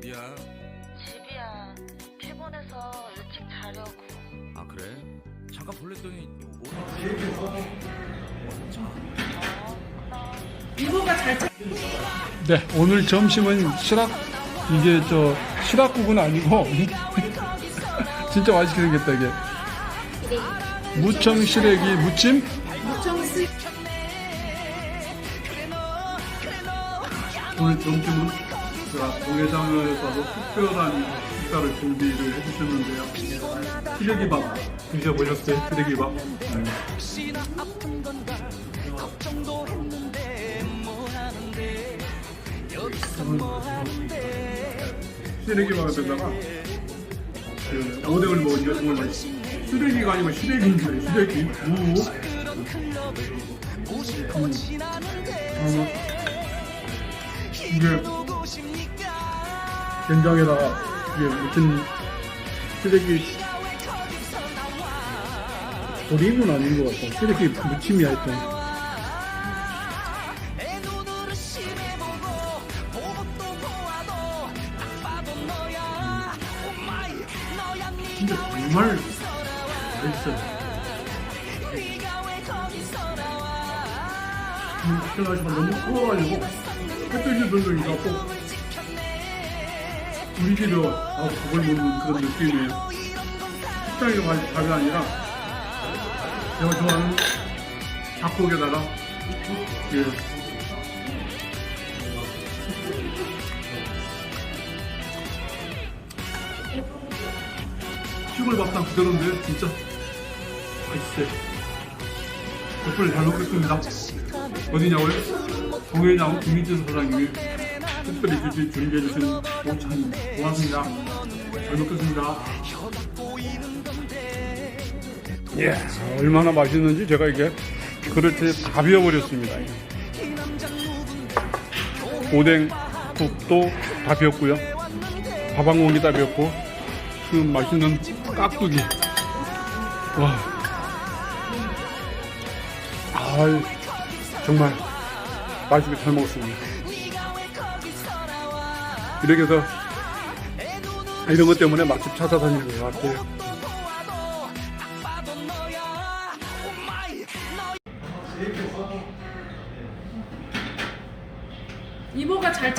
어디야? 집이야. 피곤해서 일찍 자려고. 아 그래? 잠깐 볼랬더니 뭐 네, 오늘 점심은 시락 이게 저 시락국은 아니고 진짜 맛있게 생겼다 이게 무청 시래기 무침 오늘 점심은 제가 동해장에서도 특별한 식사를 준비를 해주셨는데요 시래기밥 드셔보셨어요? 시래기밥 시래기밥에다가 그 오뎅을 먹으니까 정말 맛있어. 시래기가 아니고 시래기인데 시래기 무. 음. 어, 이게 된장에다가 이게 무슨 시래기 조림은 아닌 것 같아. 시래기 무침이 하여튼. 진짜 정말 맛있어요. 음, 날씨가 너무 추워가지고 햇볕이 들어오니까 또 집에 아, 밥을 먹는 그런 느낌이에요. 식당에 가서 밥이 아니라 제가 좋아하는 닭고기에다가 예. 시골 밥상 그대로인데 진짜 맛있어요. 덕분에 잘 먹겠습니다. 어디냐고요? 동해장 김희준 사장님이 특별히 주시 준비해주신 오찬 고맙습니다. 잘 먹겠습니다. 예, 얼마나 맛있는지 제가 이게 그릇에 다 비워버렸습니다. 오뎅 국도 다 비웠고요. 밥 한 공기 다 비웠고 그 맛있는 깍두기. 와. 아 정말 맛있게 잘 먹었습니다. 이렇게 해서 이런 것 때문에 맛집 찾아다니는 것 같아요. 이모가 잘